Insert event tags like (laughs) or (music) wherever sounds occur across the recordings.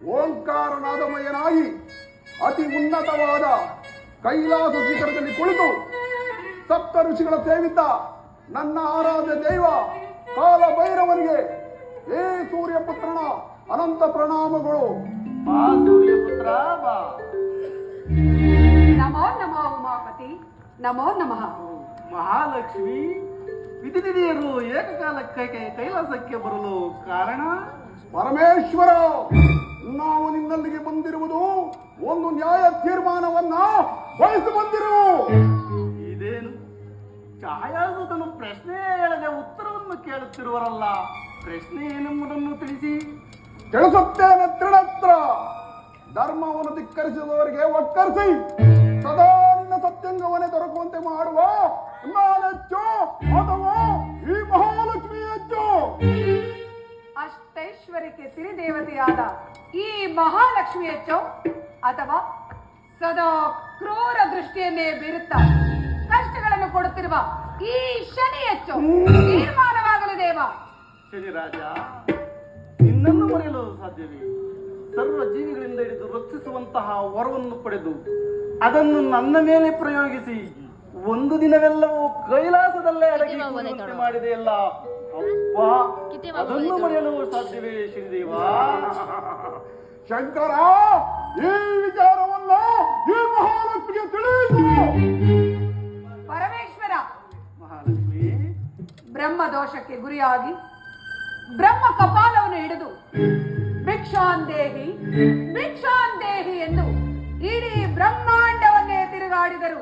ಓಂಕಾರನಾದಮಯನಾಗಿ ಅತಿ ಉನ್ನತವಾದ ಕೈಲಾಸ ಶಿಖರದಲ್ಲಿ ಕುಳಿತು ಸಪ್ತ ಋಷಿಗಳ ಸೇವಿತ ನನ್ನ ಆರಾಧ್ಯ ದೈವ ಕಾಲ ಭೈರವನಿಗೆ ಏ ಸೂರ್ಯಪುತ್ರನ ಅನಂತ ಪ್ರಣಾಮಗಳು. ಬಾ ಸೂರ್ಯಪುತ್ರ ಬಾ. ನಮೋ ನಮೋ ಉಮಾಪತಿ ನಮೋ ನಮಃ. ಮಹಾಲಕ್ಷ್ಮಿ ವಿಧಿನಿಧಿಯರು ಏಕಕಾಲಕ್ಕೆ ಕೈಲಾಸಕ್ಕೆ ಬರಲು ಕಾರಣ? ಪರಮೇಶ್ವರ ನಾವು ನಿನ್ನಲ್ಲಿಗೆ ಬಂದಿರುವುದು ಒಂದು ನ್ಯಾಯ ತೀರ್ಮಾನವನ್ನ ವಹಿಸಿ ಬಂದಿರುವು ಇದೇನು? ಛಾಯಾಸುತನು ಪ್ರಶ್ನೆ ಹೇಳದೆ ಉತ್ತರವನ್ನು ಕೇಳುತ್ತಿರುವರಲ್ಲ. ಪ್ರಶ್ನೆ ಏನೆಂಬುದನ್ನು ತಿಳಿಸಿ. ತಿಳಿಸುತ್ತೇನೆ ತ್ರಿಣತ್ರ ಧರ್ಮವನ್ನು ಧಿಕ್ಕರಿಸಿದವರಿಗೆ ಒಕ್ಕರಿಸಿ. ಸದಾ ನಿನ್ನ ಸತ್ಯಂಗವನ್ನೇ ದೊರಕುವಂತೆ ಮಾಡುವ ನಾನೆಚ್ಚು ಅಥವಾ ಈ ಮಹಾಲಕ್ಷ್ಮಿ ಹೆಚ್ಚು ಅಷ್ಟೈಶ್ವರ್ಯಕ್ಕೆ ಸಿರಿದೇವತೆಯಾದ ಈ ಮಹಾಲಕ್ಷ್ಮಿಯ ಚೌ ಅಥವಾ ಸದಾ ಕ್ರೂರ ದೃಷ್ಟಿಯನ್ನೇ ಬೀರುತ್ತ ಕಷ್ಟಗಳನ್ನು ಕೊಡುತ್ತಿರುವ ಈ ಶನಿ ಹೆಚ್ಚು ತೀರ್ಮಾನವಾಗಲು ದೇವ. ಶನಿರಾಜ ನಿನ್ನನ್ನು ಮರೆಯಲು ಸಾಧ್ಯವೇ? ಸರ್ವ ಜೀವಿಗಳಿಂದ ಹಿಡಿದು ರಕ್ಷಿಸುವಂತಹ ವರವನ್ನು ಪಡೆದು ಅದನ್ನು ನನ್ನ ಮೇಲೆ ಪ್ರಯೋಗಿಸಿ ಒಂದು ದಿನವೆಲ್ಲವೂ ಕೈಲಾಸದಲ್ಲೇ ಅಡಗಿ ಮಾಡಿದೆಯಲ್ಲ. ಅದನ್ನು ಮರೆಯಲು ಸಾಧ್ಯವೇ ಶ್ರೀದೇವ? (laughs) ಶಂಕರ ಈ ವಿಚಾರವನ್ನ ಈ ಮಹಾಲಕ್ಷ್ಮಿಗೆ ತಿಳಿಸಿ. ಪರಮೇಶ್ವರ ಮಹಾಲಕ್ಷ್ಮಿ. ಬ್ರಹ್ಮ ದೋಷಕ್ಕೆ ಗುರಿಯಾಗಿ ಬ್ರಹ್ಮ ಕಪಾಲವನ್ನು ಹಿಡಿದು ಭಿಕ್ಷಾಂದೇಹಿ ಭಿಕ್ಷಾಂದೇಹಿ ಎಂದು ಇಡೀ ಬ್ರಹ್ಮಾಂಡವನ್ನೇ ತಿರುಗಾಡಿದರು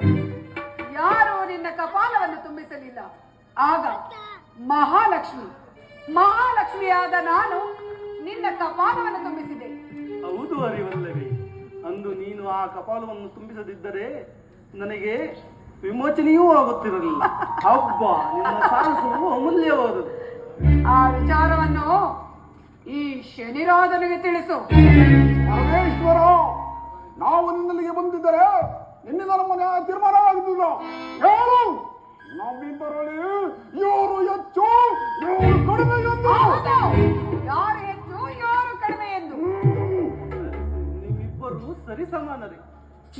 ಯಾರೂ ನಿನ್ನ ಕಪಾಲವನ್ನು ತುಂಬಿಸಲಿಲ್ಲ. ಆಗ ಮಹಾಲಕ್ಷ್ಮಿ. ಮಹಾಲಕ್ಷ್ಮಿಯಾದ ನಾನು ನಿನ್ನ ಕಪಾಲವನ್ನು ತುಂಬಿಸಿದೆ. ಹೌದು ಅರಿವಲ್ಲವೇ. ಅಂದು ನೀನು ಆ ಕಪಾಲವನ್ನು ತುಂಬಿಸದಿದ್ದರೆ ನನಗೆ ವಿಮೋಚನೆಯೂ ಆಗುತ್ತಿರಲಿಲ್ಲ. ಹಬ್ಬ ನಿನ್ನ ಸಾಹಸವು ಅಮೂಲ್ಯವಾದ ಆ ವಿಚಾರವನ್ನು ಈ ಶನಿರಾಜನಿಗೆ ತಿಳಿಸು. ಪರಮೇಶ್ವರ ನಾವು ನಿನ್ನಲ್ಲಿಗೆ ಬಂದಿದ್ದರೆ ನಿನ್ನಿಂದ ನಮ್ಮ ತೀರ್ಮಾನ ಆಗುತ್ತಿಲ್ಲ ಹೇಳು! ನಮ್ಮಿಬ್ಬರಲ್ಲಿ ಯಾರು ಹೆಚ್ಚು ಯಾರು ಕಡಿಮೆ ಎಂದು? ಹೌದು. ಯಾರು ಹೆಚ್ಚು ಯಾರು ಕಡಿಮೆ ಎಂದು? ನಿಮ್ಮಿಬ್ಬರು ಸರಿಸಮಾನರೇ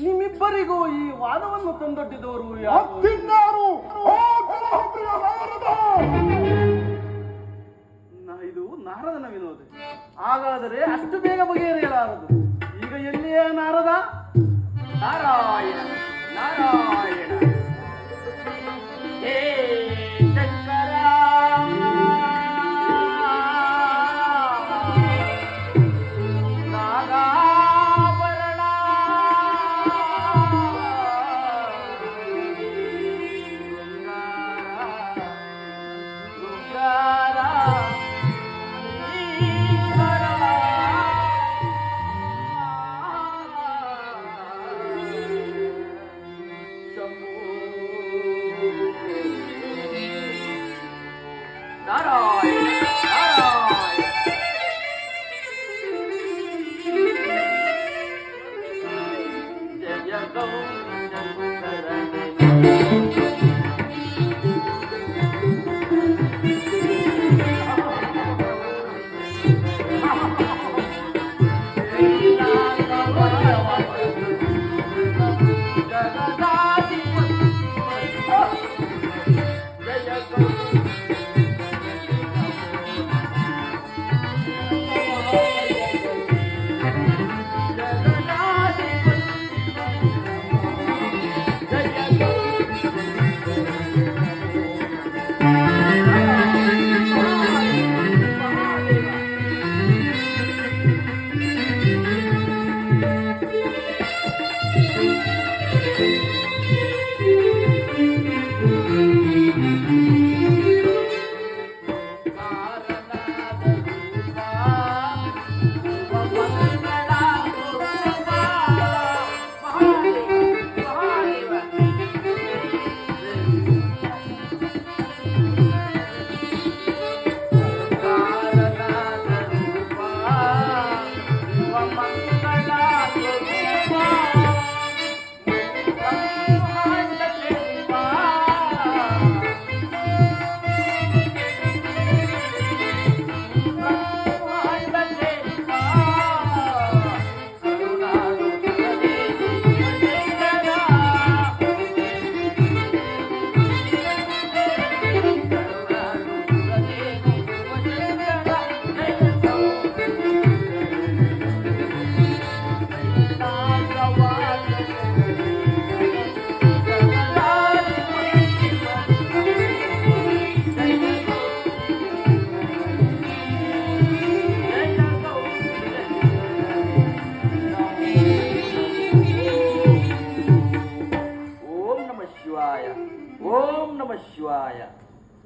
ನಿಮ್ಮಿಬ್ಬರಿಗೂ ಈ ವಾದವನ್ನು ತಂದೊಡ್ಡಿದವರು ಯಾರು? ತಿನ್ನಾರು ಆ ಕಲಹಪ್ರಿಯ ನಾರದ ನ- ಇದು ನಾರದನ ವಿನೋದ. ಹಾಗಾದರೆ ಅಷ್ಟು ಬೇಗ ಬಗೆಹರಿಯಲಾರದು. ಈಗ ಎಲ್ಲಿಯೇ ನಾರದ? ನಾರಾಯಣ. ನಾರಾಯಣ.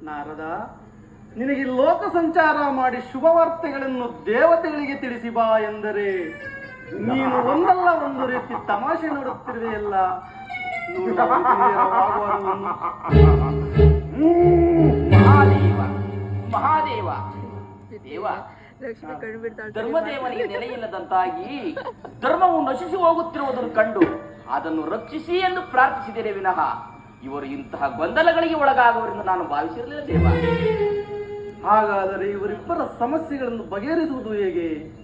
ನಾರದ ನಿನಗೆ ಲೋಕ ಸಂಚಾರ ಮಾಡಿ ಶುಭ ವಾರ್ತೆಗಳನ್ನು ದೇವತೆಗಳಿಗೆ ತಿಳಿಸಿ ಬಾ ಎಂದರೆ ನೀನು ಒಂದಲ್ಲ ಒಂದು ರೀತಿ ತಮಾಷೆ ನೋಡುತ್ತಿರುವೆಯಲ್ಲ. ಮಹಾದೇವ ಮಹಾದೇವ. ದೇವ ಧರ್ಮದೇವನಿಗೆ ನೆಲೆಯಿಲ್ಲದಂತಾಗಿ ಧರ್ಮವು ನಶಿಸಿ ಹೋಗುತ್ತಿರುವುದನ್ನು ಕಂಡು ಅದನ್ನು ರಕ್ಷಿಸಿ ಎಂದು ಪ್ರಾರ್ಥಿಸಿದರೆ ವಿನಃ ಇವರು ಇಂತಹ ಗೊಂದಲಗಳಿಗೆ ಒಳಗಾಗುವರೆಂದು ನಾನು ಭಾವಿಸಿರಲಿಲ್ಲ ದೇವ. ಹಾಗಾದರೆ ಇವರಿಬ್ಬರ ಸಮಸ್ಯೆಗಳನ್ನು ಬಗೆಹರಿಸುವುದು ಹೇಗೆ?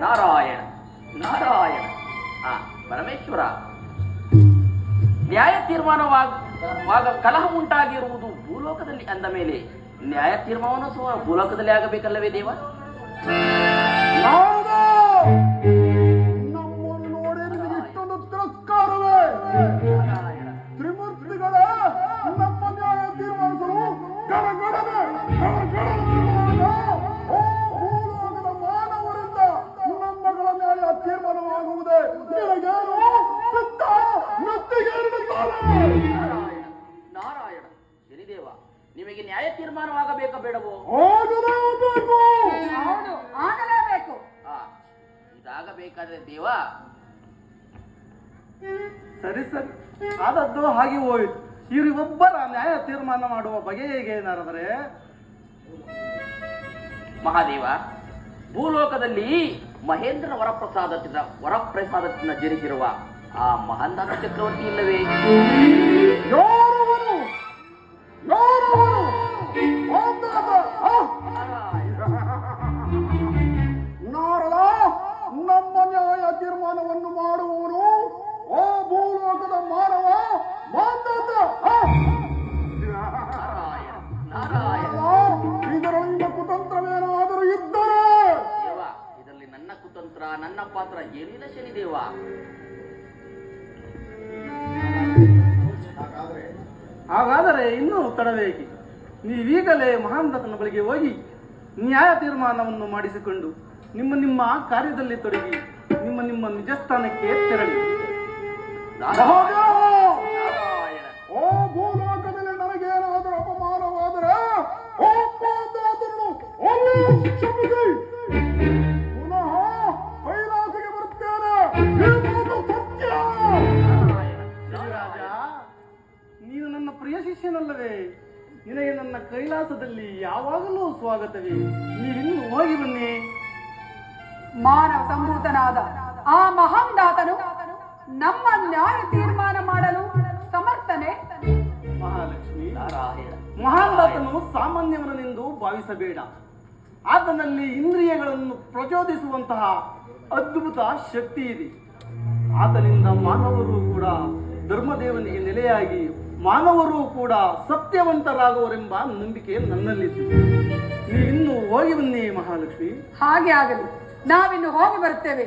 ನಾರಾಯಣ ನಾರಾಯಣ. ಆ, ಪರಮೇಶ್ವರ. ನ್ಯಾಯ ತೀರ್ಮಾನವಾಗ ಕಲಹ ಉಂಟಾಗಿರುವುದು ಭೂಲೋಕದಲ್ಲಿ ಅಂದ ಮೇಲೆ ನ್ಯಾಯ ತೀರ್ಮಾನವನ್ನು ಸಹ ಭೂಲೋಕದಲ್ಲಿ ಆಗಬೇಕಲ್ಲವೇ ದೇವ? ನಾರಾಯಣ ಶನಿದೇವ ನಿಮಗೆ ನ್ಯಾಯ ತೀರ್ಮಾನವಾಗಬೇಕ ಬೇಡವೋ? ಹೌದು ಆಗಲೇಬೇಕು ಆ ಇದಾಗಬೇಕಾದ್ರೆ ದೇವ. ಸರಿ ಸರಿ. ಆದದ್ದು ಹಾಗೆ ಹೋಯಿತು. ಇವರಿಗೊಬ್ಬರ ನ್ಯಾಯ ತೀರ್ಮಾನ ಮಾಡುವ ಬಗೆ ಹೇಗೆ ಮಹಾದೇವ ಭೂಲೋಕದಲ್ಲಿ ಮಹೇಂದ್ರ ವರಪ್ರಸಾದ ವರಪ್ರಸಾದ ಜನಿಸಿರುವ ఆ మహాన్ చక్రవర్తి ఇల్లవే ಹಾಗಾದರೆ ಇನ್ನೂ ತಡಬೇಕೆ ನೀವೀಗಲೇ ಮಹಾಂದತನ ಬಳಿಗೆ ಹೋಗಿ ನ್ಯಾಯ ತೀರ್ಮಾನವನ್ನು ಮಾಡಿಸಿಕೊಂಡು ನಿಮ್ಮ ನಿಮ್ಮ ಕಾರ್ಯದಲ್ಲಿ ತೊಡಗಿ ನಿಮ್ಮ ನಿಮ್ಮ ನಿಜಸ್ಥಾನಕ್ಕೆ ತೆರಳಿ. ಓ ಭೂಲೋಕದಲ್ಲಿ ನನಗೇನಾದರೂ ಅಪಮಾನವಾದರೆ ಯಾವಾಗಲೂ ಸ್ವಾಗತವೇ. ನೀವಿನ್ನು ಹೋಗಿ ಬನ್ನಿ. ಮಾನವ ಸಂಭೂತನಾದ ಆ ಮಹಾಂದಾತನು ನಮ್ಮ ನ್ಯಾಯ ತೀರ್ಮಾನ ಮಾಡಲು ಸಮರ್ಥನೆ? ಮಹಾಲಕ್ಷ್ಮಿ ನಾರಾಯಣ. ಮಹಾಂದಾತನು ಸಾಮಾನ್ಯವನೆಂದು ಭಾವಿಸಬೇಡ. ಆತನಲ್ಲಿ ಇಂದ್ರಿಯಗಳನ್ನು ಪ್ರಚೋದಿಸುವಂತಹ ಅದ್ಭುತ ಶಕ್ತಿ ಇದೆ. ಆತನಿಂದ ಮಾನವರು ಕೂಡ ಧರ್ಮದೇವನಿಗೆ ನೆಲೆಯಾಗಿ ಮಾನವರು ಕೂಡ ಸತ್ಯವಂತರಾಗುವರೆಂಬ ನಂಬಿಕೆ ನನ್ನಲ್ಲಿದೆ ನೀವಿನ್ನು ಹೋಗಿ ಬನ್ನಿ ಮಹಾಲಕ್ಷ್ಮಿ. ಹಾಗೆ ಆಗಲಿ. ನಾವಿನ್ನು ಹೋಗಿ ಬರುತ್ತೇವೆ.